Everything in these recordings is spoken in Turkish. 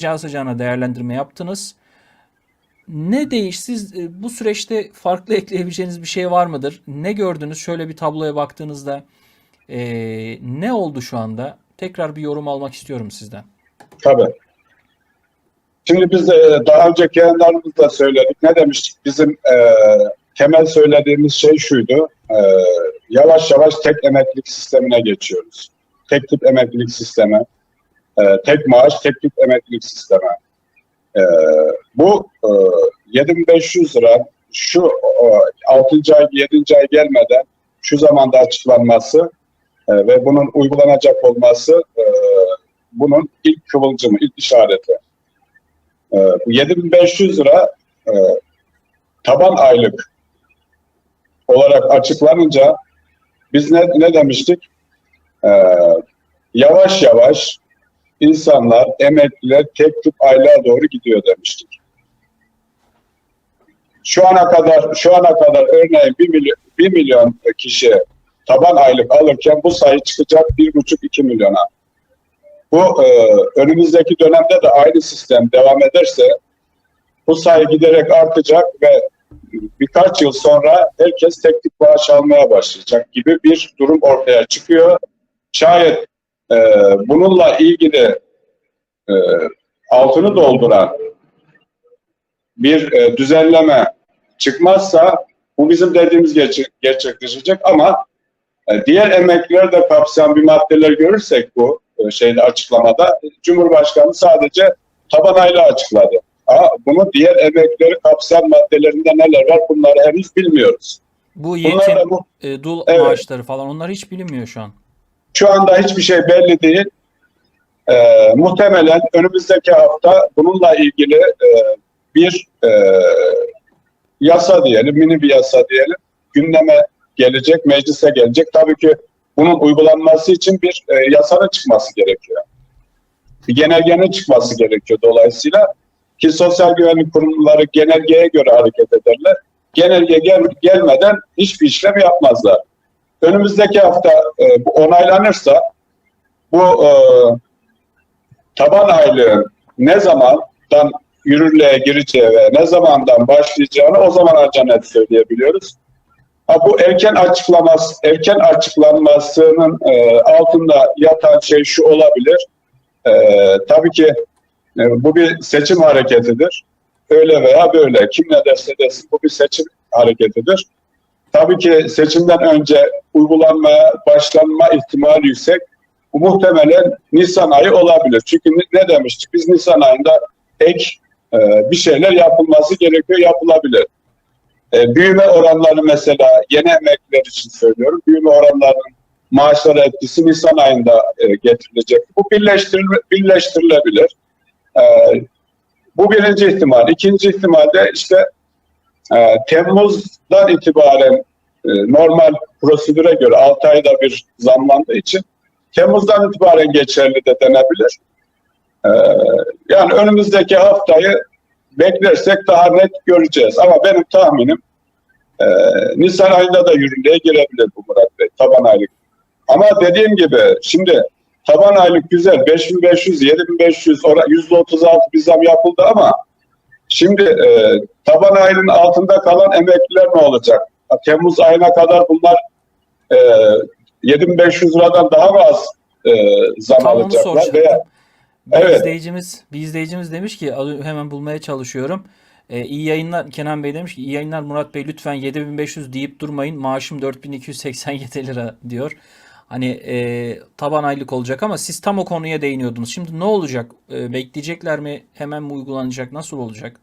sıcağı sıcağına değerlendirme yaptınız. Ne değiş? Siz e, bu süreçte farklı ekleyebileceğiniz bir şey var mıdır? Ne gördünüz? Şöyle bir tabloya baktığınızda e, ne oldu şu anda? Tekrar bir yorum almak istiyorum sizden. Tabii. Şimdi biz e, daha önceki yayınlarımızda söyledik. Ne demiştik? Bizim e, temel söylediğimiz şey şuydu. E, yavaş yavaş tek emeklilik sistemine geçiyoruz. Tek tip emeklilik sistemi. E, tek maaş, tek tip emeklilik sistemi. E, bu e, 7500 lira şu e, 6. ay, 7. ay gelmeden şu zamanda açıklanması e, ve bunun uygulanacak olması e, bunun ilk kıvılcımı, ilk işareti. E, bu 7500 lira e, taban aylık olarak açıklanınca biz ne, ne demiştik? E, yavaş yavaş insanlar, emekliler tek tip aylığa doğru gidiyor demiştik. Şu ana kadar şu ana kadar örneğin 1 milyon, 1 milyon kişi taban aylık alırken bu sayı çıkacak 1,5-2 milyona. Bu e, önümüzdeki dönemde de aynı sistem devam ederse bu sayı giderek artacak ve birkaç yıl sonra herkes tek tip almaya başlayacak gibi bir durum ortaya çıkıyor. Şayet e, bununla ilgili e, altını dolduran bir e, düzenleme çıkmazsa bu bizim dediğimiz gerçek, gerçekleşecek ama e, diğer emekliler de kapsayan bir maddeler görürsek bu e, şeyde açıklamada Cumhurbaşkanı sadece taban aylığı açıkladı. Ama bunu diğer emeklileri kapsayan maddelerinde neler var bunları henüz bilmiyoruz. Bu Bunlar yetim, da bu e, dul Evet. maaşları falan onlar hiç bilinmiyor şu an. Şu anda hiçbir şey belli değil. Ee, muhtemelen önümüzdeki hafta bununla ilgili e, bir e, yasa diyelim, mini bir yasa diyelim, gündeme gelecek, meclise gelecek. Tabii ki bunun uygulanması için bir e, yasanın çıkması gerekiyor. Bir genelgenin çıkması gerekiyor dolayısıyla ki sosyal güvenlik kurumları genelgeye göre hareket ederler. Genelge gel- gelmeden hiçbir işlem yapmazlar önümüzdeki hafta e, bu onaylanırsa bu e, taban aylığın ne zamandan yürürlüğe gireceği ve ne zamandan başlayacağını o zaman ancak net söyleyebiliyoruz. Ha, bu erken açıklaması, erken açıklanmasının e, altında yatan şey şu olabilir. E, tabii ki e, bu bir seçim hareketidir. Öyle veya böyle. Kim ne derse desin bu bir seçim hareketidir. Tabii ki seçimden önce uygulanmaya başlanma ihtimali yüksek. Bu muhtemelen Nisan ayı olabilir. Çünkü ne demiştik? Biz Nisan ayında ek e, bir şeyler yapılması gerekiyor, yapılabilir. E, büyüme oranları mesela yeni emekliler için söylüyorum. Büyüme oranlarının maaşlara etkisi Nisan ayında e, getirilecek. Bu birleştiril birleştirilebilir. E, bu birinci ihtimal. İkinci ihtimalde işte e, Temmuz'dan itibaren e, normal prosedüre göre 6 ayda bir zamlandığı için Temmuz'dan itibaren geçerli de denebilir. E, yani önümüzdeki haftayı beklersek daha net göreceğiz. Ama benim tahminim e, Nisan ayında da yürürlüğe girebilir bu Murat Bey, taban aylık. Ama dediğim gibi şimdi taban aylık güzel 5500, 7500, ora- %36 bir zam yapıldı ama Şimdi e, taban aylığının altında kalan emekliler ne olacak? Temmuz ayına kadar bunlar e, 7500 liradan daha mı az e, zam Tam alacaklar? Veya, Bir Evet. izleyicimiz, bir izleyicimiz demiş ki hemen bulmaya çalışıyorum. Ee, iyi yayınlar Kenan Bey demiş ki iyi yayınlar Murat Bey lütfen 7500 deyip durmayın. Maaşım 4287 lira diyor. Hani e, taban aylık olacak ama siz tam o konuya değiniyordunuz. Şimdi ne olacak? E, bekleyecekler mi? Hemen mi uygulanacak? Nasıl olacak?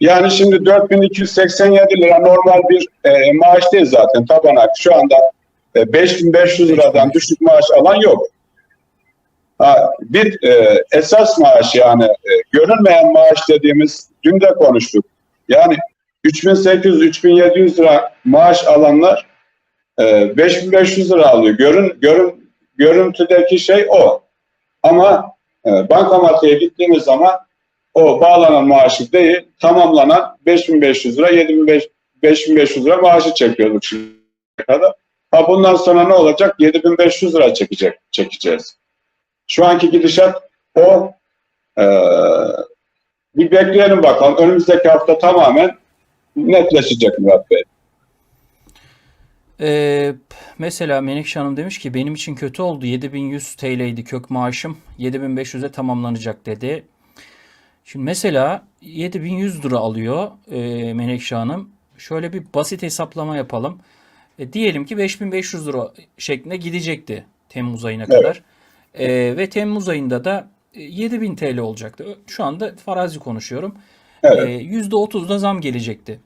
yani şimdi 4287 lira normal bir e, maaş değil zaten taban aylık. Şu anda e, 5500 liradan düşük maaş alan yok. Ha, bir e, esas maaş yani e, görünmeyen maaş dediğimiz dün de konuştuk. Yani 3800-3700 lira maaş alanlar e, 5500 lira alıyor. Görün, görün, görüntüdeki şey o. Ama e, bankamatiğe gittiğimiz zaman o bağlanan maaşı değil, tamamlanan 5500 lira, 7500 5500 lira maaşı çekiyorduk şimdi kadar. Ha bundan sonra ne olacak? 7500 lira çekecek, çekeceğiz. Şu anki gidişat o. bir bekleyelim bakalım. Önümüzdeki hafta tamamen netleşecek Murat Bey. Ee, mesela Menekşe Hanım demiş ki benim için kötü oldu. 7100 TL'ydi kök maaşım. 7500'e tamamlanacak dedi. Şimdi mesela 7100 lira alıyor e, Menekşe Hanım. Şöyle bir basit hesaplama yapalım. E, diyelim ki 5500 lira şeklinde gidecekti Temmuz ayına Evet. kadar. E, ve Temmuz ayında da e, 7000 TL olacaktı. Şu anda farazi konuşuyorum. Evet. E, %30'da zam gelecekti.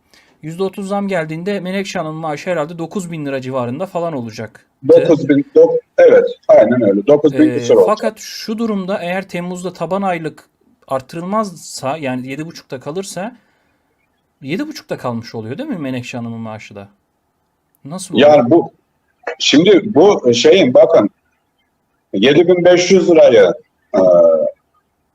%30 zam geldiğinde Menekşe Hanım'ın maaşı herhalde 9000 lira civarında falan olacak. 9000 dok- evet aynen öyle. 9000 Ee, küsur olacak. fakat şu durumda eğer Temmuz'da taban aylık artırılmazsa yani 7,5'ta kalırsa 7,5'ta kalmış oluyor değil mi Menekşe Hanım'ın maaşı da? Nasıl oluyor? Yani bu şimdi bu şeyin bakın 7500 lirayı e,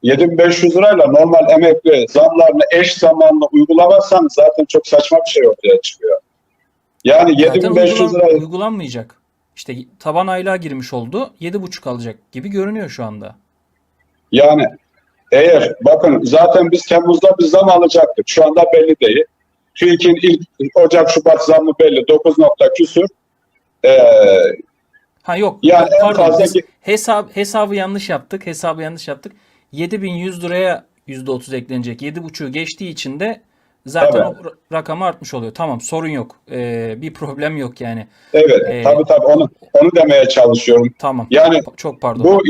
7500 lirayla normal emekli zamlarını eş zamanlı uygulamazsanız zaten çok saçma bir şey ortaya çıkıyor. Yani Zaten 7500 uygulan- lirayı uygulanmayacak. İşte taban aylığa girmiş oldu. 7,5 alacak gibi görünüyor şu anda. yani eğer bakın zaten biz Temmuz'da bir zam alacaktık. Şu anda belli değil. TÜİK'in ilk Ocak Şubat zammı belli 9 nokta küsür. Ee, Ha yok. Yani pardon. fazla hesap hesabı yanlış yaptık. Hesabı yanlış yaptık. 7100 liraya %30 eklenecek. 7,5'u geçtiği için de zaten Tabii. o ra- rakam artmış oluyor. Tamam sorun yok. Ee, bir problem yok yani. evet Ee, tabii tabii onu onu demeye çalışıyorum. Tamam. Yani Çok pardon. Bu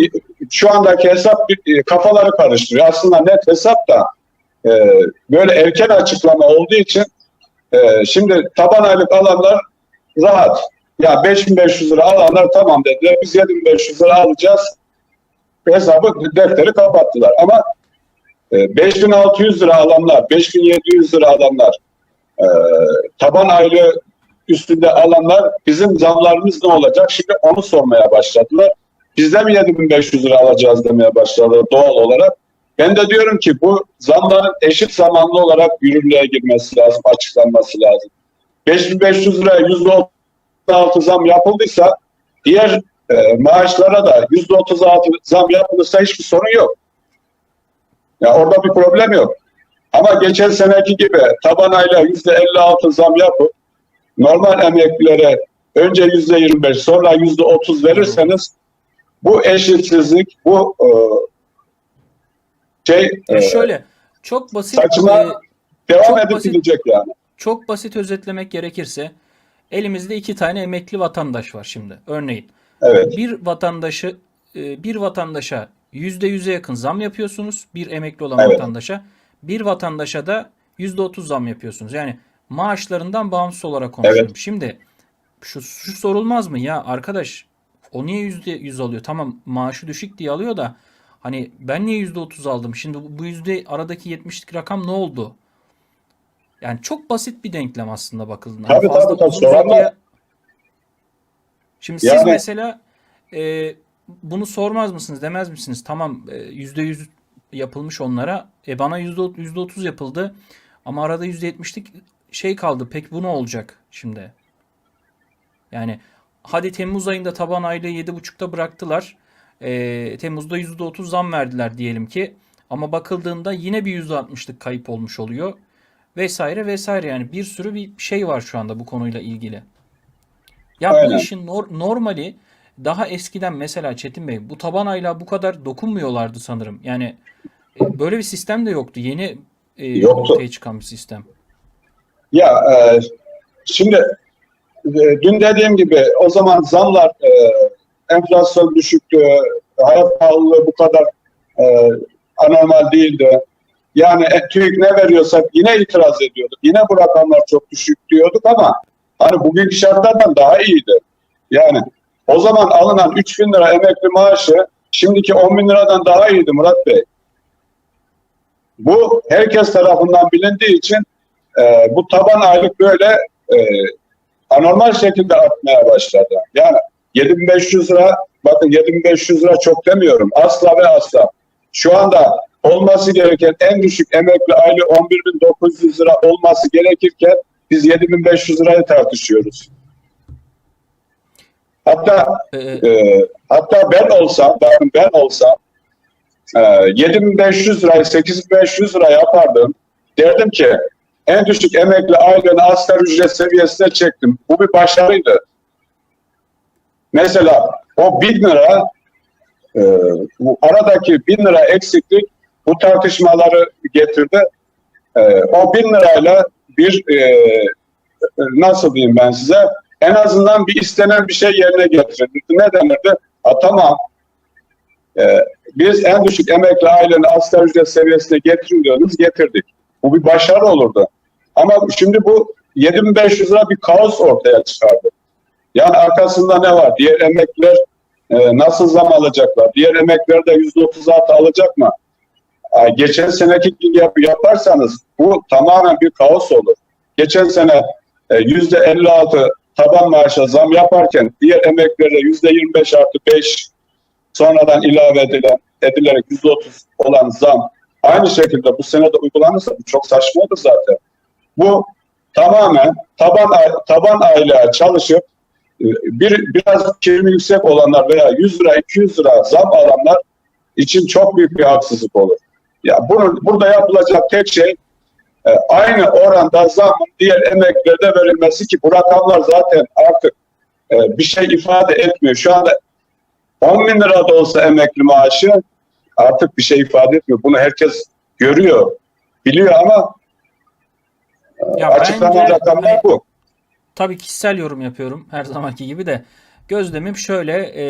şu andaki hesap e, kafaları karıştırıyor. Aslında net hesap da e, böyle erken açıklama olduğu için e, şimdi taban aylık alanlar rahat. Ya 5500 lira alanlar tamam dediler. Biz 7500 lira alacağız. Hesabı defteri kapattılar. Ama e, 5600 lira alanlar, 5700 lira alanlar, e, taban aylığı üstünde alanlar bizim zamlarımız ne olacak? Şimdi onu sormaya başladılar. Biz de mi 7500 lira alacağız demeye başladılar doğal olarak. Ben de diyorum ki bu zamların eşit zamanlı olarak yürürlüğe girmesi lazım, açıklanması lazım. 5500 liraya %36 zam yapıldıysa diğer e, maaşlara da %36 zam yapılırsa hiçbir sorun yok. Ya orada bir problem yok. Ama geçen seneki gibi taban ayla %56 zam yapıp normal emeklilere önce %25 sonra %30 verirseniz bu eşitsizlik, bu e, şey Ya e, şöyle çok basit saçma- e, devam çok edip basit. gidecek yani. çok basit özetlemek gerekirse elimizde iki tane emekli vatandaş var şimdi. Örneğin Evet, bir vatandaşı e, bir vatandaşa %100'e yakın zam yapıyorsunuz. Bir emekli olan Evet. vatandaşa. Bir vatandaşa da %30 zam yapıyorsunuz. Yani maaşlarından bağımsız olarak konuşuyorum. Şimdi şu, şu sorulmaz mı ya arkadaş o niye %100 alıyor? Tamam maaşı düşük diye alıyor da hani ben niye %30 aldım? Şimdi bu- yüzde aradaki 70'lik rakam ne oldu? Yani çok basit bir denklem aslında bakıldığında. Hani Tabii, fazla tabii, tabii. Soranlar- Şimdi siz Yani- mesela e, bunu sormaz mısınız demez misiniz? Tamam e, %100 yapılmış onlara. E bana %30 %30 yapıldı. Ama arada %70'lik şey kaldı. Peki bu ne olacak şimdi? Yani hadi Temmuz ayında taban aylığı 7,5'ta bıraktılar. E, Temmuz'da %30 zam verdiler diyelim ki. Ama bakıldığında yine bir %60'lık kayıp olmuş oluyor. Vesaire vesaire yani bir sürü bir şey var şu anda bu konuyla ilgili. Ya bu Aynen. işin nor- normali daha eskiden mesela Çetin Bey bu taban aylığa bu kadar dokunmuyorlardı sanırım. Yani e, böyle bir sistem de yoktu. Yeni e, Yoktu. ortaya çıkan bir sistem. Ya e, şimdi e, dün dediğim gibi o zaman zamlar e, enflasyon düşüktü, hayat pahalılığı bu kadar e, anormal değildi. Yani e, TÜİK ne veriyorsa yine itiraz ediyorduk. Yine bu rakamlar çok düşük diyorduk ama hani bugünkü şartlardan daha iyiydi. Yani o zaman alınan 3 bin lira emekli maaşı şimdiki 10 bin liradan daha iyiydi Murat Bey. Bu herkes tarafından bilindiği için e, bu taban aylık böyle e, anormal şekilde artmaya başladı. Yani 7500 lira, bakın 7500 lira çok demiyorum. Asla ve asla. Şu anda olması gereken en düşük emekli aylığı 11.900 lira olması gerekirken biz 7500 lirayı tartışıyoruz. Hatta E, e, hatta ben olsam, bakın ben olsam e, 7500 lirayı 8500 lira yapardım. Derdim ki en düşük emekli aylığını asgari ücret seviyesine çektim. Bu bir başarıydı. Mesela o 1000 lira e, bu aradaki 1000 lira eksiklik bu tartışmaları getirdi. E, o 1000 lirayla bir e, nasıl diyeyim ben size en azından bir istenen bir şey yerine getirildi. Ne denirdi? Ha, tamam e, biz en düşük emekli aylığını asgari ücret seviyesine getirin diyordunuz, getirdik. Bu bir başarı olurdu. Ama şimdi bu 7500 lira bir kaos ortaya çıkardı. Yani arkasında ne var? Diğer emekliler e, nasıl zam alacaklar? Diğer emekliler de %36 alacak mı? Ay, Geçen seneki gibi yap- yaparsanız bu tamamen bir kaos olur. Geçen sene e, %56 taban maaşa zam yaparken diğer emeklilere %25 artı 5 sonradan ilave edilen, edilerek %30 olan zam aynı şekilde bu sene de uygulanırsa bu çok saçma olur zaten. Bu tamamen taban taban aylığa çalışıp e, bir biraz primi yüksek olanlar veya 100 lira 200 lira zam alanlar için çok büyük bir haksızlık olur. Ya bunun burada yapılacak tek şey e, aynı oranda zamın diğer emeklilere verilmesi ki bu rakamlar zaten artık e, bir şey ifade etmiyor. Şu anda 10 bin lira da olsa emekli maaşı artık bir şey ifade etmiyor. Bunu herkes görüyor, biliyor ama Ya açıklanan rakamlar hani bu. tabii kişisel yorum yapıyorum her zamanki gibi de. Gözlemim şöyle, e,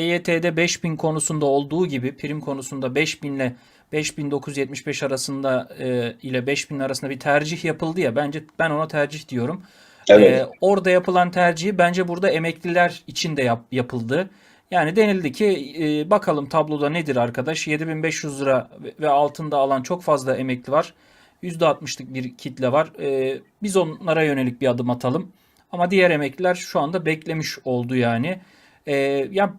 EYT'de 5000 konusunda olduğu gibi prim konusunda 5000 ile 5975 arasında e, ile 5000 arasında bir tercih yapıldı ya bence ben ona tercih diyorum. Evet. E, orada yapılan tercihi bence burada emekliler için de yap- yapıldı. Yani denildi ki e, bakalım tabloda nedir arkadaş? 7500 lira ve- ve altında alan çok fazla emekli var. %60'lık bir kitle var. E, biz onlara yönelik bir adım atalım. Ama diğer emekliler şu anda beklemiş oldu yani. E, ya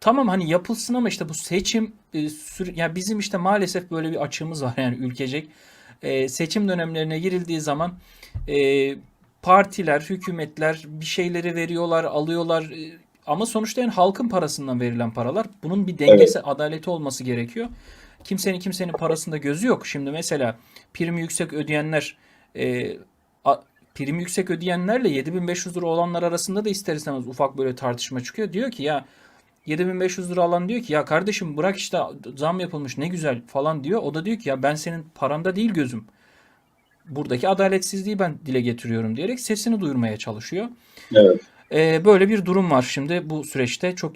tamam hani yapılsın ama işte bu seçim e, sür ya bizim işte maalesef böyle bir açığımız var yani ülkecek. E, seçim dönemlerine girildiği zaman e, partiler, hükümetler bir şeyleri veriyorlar, alıyorlar. E, Ama sonuçta yani halkın parasından verilen paralar. Bunun bir dengesi, adaleti olması gerekiyor. Kimsenin kimsenin parasında gözü yok. Şimdi mesela primi yüksek ödeyenler e, a- primi yüksek ödeyenlerle 7500 lira olanlar arasında da ister istemez ufak böyle tartışma çıkıyor. Diyor ki ya 7500 lira alan diyor ki ya kardeşim bırak işte zam yapılmış ne güzel falan diyor. O da diyor ki ya ben senin paranda değil gözüm. Buradaki adaletsizliği ben dile getiriyorum diyerek sesini duyurmaya çalışıyor. Evet. Ee, böyle bir durum var şimdi bu süreçte. Çok